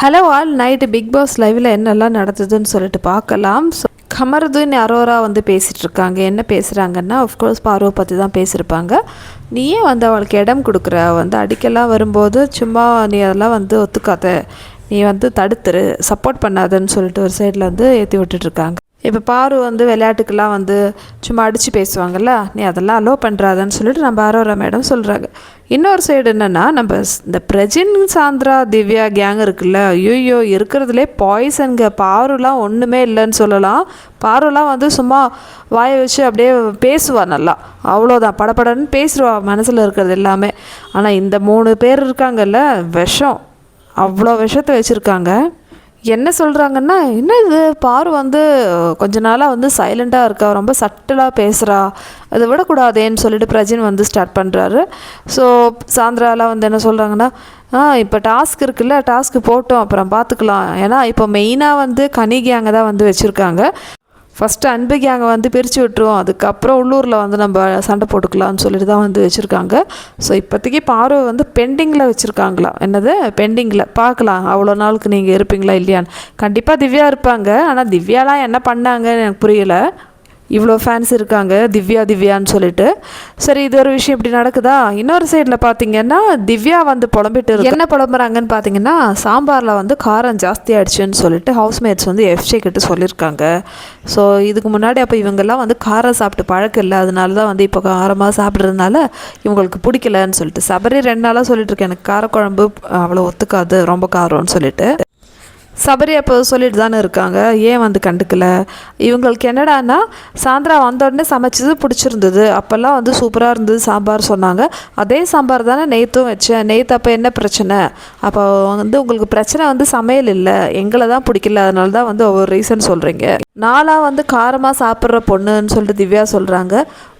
Hello all night Bigg Boss லைவில் என்னெல்லாம் நடந்ததுன்னு சொல்லிட்டு பார்க்கலாம். ஸோ கமருதுன் அரோரா வந்து பேசிகிட்டு இருக்காங்க. என்ன பேசுகிறாங்கன்னா ஆஃப்கோர்ஸ் பார்வை பற்றி தான் பேசியிருப்பாங்க நீயே வந்து அவளுக்கு இடம் கொடுக்குற? வந்து அடிக்கெல்லாம் வரும்போது சும்மா நீ அதெல்லாம் வந்து ஒத்துக்காத. நீ வந்து தடுத்துரு சப்போர்ட் பண்ணாதன்னு சொல்லிட்டு ஒரு சைடில் வந்து ஏற்றி விட்டுட்ருக்காங்க இப்போ பாரு வந்து விளையாட்டுக்கெல்லாம் வந்து சும்மா அடித்து பேசுவாங்கல்ல நீ அதெல்லாம் அலோவ் பண்ணுறாதன்னு சொல்லிட்டு நம்ம அரோரா மேடம் சொல்கிறாங்க இன்னொரு சைடு என்னென்னா நம்ம இந்த பிரஜின் சாந்திரா திவ்யா கேங் இருக்குல்ல ஐயோ இருக்கிறதுலே பாய்சனுங்க பாருலாம் ஒன்றுமே இல்லைன்னு சொல்லலாம். பாருலாம் வந்து சும்மா வாயை வச்சு அப்படியே பேசுவாள் நல்லா. அவ்வளோதான். படப்படன்னு பேசுவாள் மனசில் இருக்கிறது எல்லாமே. ஆனால் இந்த மூணு பேர் இருக்காங்கல்ல விஷம். அவ்வளோ விஷத்தை வச்சுருக்காங்க. என்ன சொல்கிறாங்கன்னா என்ன இது? பாரு வந்து கொஞ்ச நாளாக வந்து சைலண்ட்டாக இருக்கா? ரொம்ப சட்டலாக பேசுகிறா அதை விடக்கூடாதேன்னு சொல்லிட்டு பிரஜின் வந்து ஸ்டார்ட் பண்ணுறாரு ஸோ சாயந்தராலாம் வந்து என்ன சொல்கிறாங்கன்னா ஆ இப்போ டாஸ்க் இருக்குல்ல டாஸ்க்கு போட்டோம். அப்புறம் பார்த்துக்கலாம் ஏன்னா இப்போ மெயினாக வந்து கனிகி அங்கே தான் வந்து வச்சுருக்காங்க. ஃபஸ்ட்டு அன்பு கேங்கை வந்து பிரித்து விட்டுருவோம். அதுக்கப்புறம் உள்ளூரில் வந்து நம்ம சண்டை போட்டுக்கலாம்னு சொல்லிட்டு தான் வந்து வச்சுருக்காங்க. ஸோ இப்போதைக்கு பார்வை வந்து பெண்டிங்கில் வச்சுருக்காங்களா? என்னது? பெண்டிங்கில் பார்க்கலாம். அவ்வளோ நாளுக்கு நீங்கள் இருப்பீங்களா இல்லையான்னு. கண்டிப்பாக திவ்யா இருப்பாங்க. ஆனால் திவ்யாலாம் என்ன பண்ணாங்கன்னு எனக்கு புரியலை. இவ்வளோ ஃபேன்ஸ் இருக்காங்க திவ்யா திவ்யான்னு சொல்லிட்டு. சரி இது ஒரு விஷயம் இப்படி நடக்குதா? இன்னொரு சைடில் பார்த்தீங்கன்னா திவ்யா வந்து புலம்பிட்டு இருக்கு. என்ன புலம்புறாங்கன்னு பார்த்தீங்கன்னா சாம்பாரில் வந்து காரம் ஜாஸ்தி ஆயிடுச்சுன்னு சொல்லிட்டு ஹவுஸ்மேட்ஸ் வந்து எஃப்ஜே கிட்ட சொல்லியிருக்காங்க ஸோ இதுக்கு முன்னாடி அப்போ இவங்கெல்லாம் வந்து காரம் சாப்பிட்டு பழக்கம் இல்லை. அதனால தான் வந்து இப்போ காரமாக சாப்பிட்றதுனால இவங்களுக்கு பிடிக்கலன்னு சொல்லிட்டு. சபரி ரெண்டு நாளாக சொல்லிட்டு இருக்கேன். எனக்கு காரக்குழம்பு அவ்வளோ ஒத்துக்காது ரொம்ப காரம்னு சொல்லிட்டு. சபரி அப்போ சொல்லிட்டு தானே இருக்காங்க. ஏன் வந்து கண்டுக்கல? இவங்களுக்கு என்னடான்னா சாயந்தரா வந்தோடனே சமைச்சது பிடிச்சிருந்தது. அப்போல்லாம் வந்து சூப்பராக இருந்தது சாம்பார் சொன்னாங்க. அதே சாம்பார் தானே நேற்றும் வச்சேன். நேற்று அப்போ என்ன பிரச்சனை? அப்போ வந்து உங்களுக்கு பிரச்சனை வந்து சமையல் இல்லை. எங்களை தான் பிடிக்கல. அதனால தான் வந்து ஒவ்வொரு ரீசன் சொல்கிறீங்க நாளாக வந்து காரமாக சாப்பிட்ற பொண்ணுன்னு சொல்லிட்டு திவ்யா சொல்கிறாங்க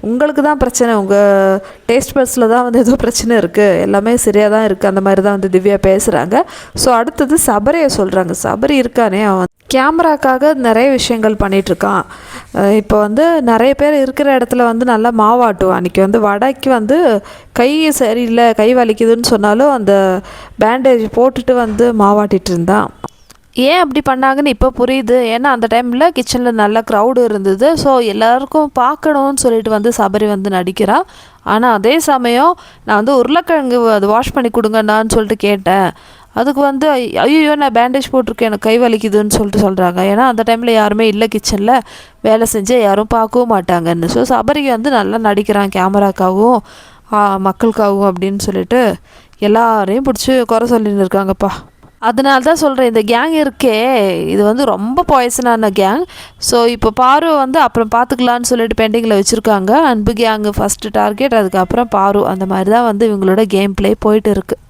உங்களுக்கு தான் பிரச்சனை. உங்கள் டேஸ்ட் பர்ஸில் தான் வந்து ஏதோ பிரச்சனை இருக்குது எல்லாமே சரியாக தான் இருக்குது அந்த மாதிரி தான் வந்து திவ்யா பேசுகிறாங்க ஸோ அடுத்தது சபரியை சொல்கிறாங்க சபரி இருக்கானே. அவன் கேமராக்காக நிறைய விஷயங்கள் பண்ணிகிட்ருக்கான் இப்போ வந்து நிறைய பேர் இருக்கிற இடத்துல வந்து நல்லா மாவாட்டுவான். அன்றைக்கி வந்து வடைக்கு வந்து கை சரியில்லை கை வலிக்குதுன்னு சொன்னாலும் அந்த பேண்டேஜ் போட்டுட்டு வந்து மாவாட்டிகிட்டு இருந்தான். ஏன் அப்படி பண்ணாங்கன்னு இப்போ புரியுது. ஏன்னா அந்த டைமில் கிச்சனில் நல்ல க்ரௌடு இருந்தது. ஸோ எல்லாருக்கும் பார்க்கணும்னு சொல்லிட்டு வந்து சபரி வந்து நடிக்கிறா. ஆனால் அதே சமயம் நான் வந்து உருளைக்கிழங்கு அது வாஷ் பண்ணி கொடுங்கண்ணான்னு சொல்லிட்டு கேட்டேன். அதுக்கு வந்து ஐயோ நான் பேண்டேஜ் போட்டிருக்கேன் எனக்கு கை வலிக்குதுன்னு சொல்லிட்டு சொல்கிறாங்க ஏன்னா அந்த டைமில் யாருமே இல்லை கிச்சனில் வேலை செஞ்சு யாரும் பார்க்கவும் மாட்டாங்கன்னு. ஸோ சபரிக்கு வந்து நல்லா நடிக்கிறான் கேமராக்காகவும் மக்களுக்காகவும் அப்படின்னு சொல்லிட்டு எல்லாரையும் பிடிச்சி குறை சொல்லின்னு இருக்காங்கப்பா. அதனால தான் சொல்கிறேன் இந்த கேங் இருக்கே இது வந்து ரொம்ப பாய்சனான கேங் ஸோ இப்போ பாரு வந்து அப்புறம் பார்த்துக்கலான்னு சொல்லிட்டு பெண்டிங்கில் வச்சுருக்காங்க. அன்பு கேங்கு ஃபஸ்ட்டு டார்கெட் அதுக்கப்புறம் பாரு அந்த மாதிரி தான் வந்து இவங்களோட கேம் ப்ளே போயிட்டு இருக்குது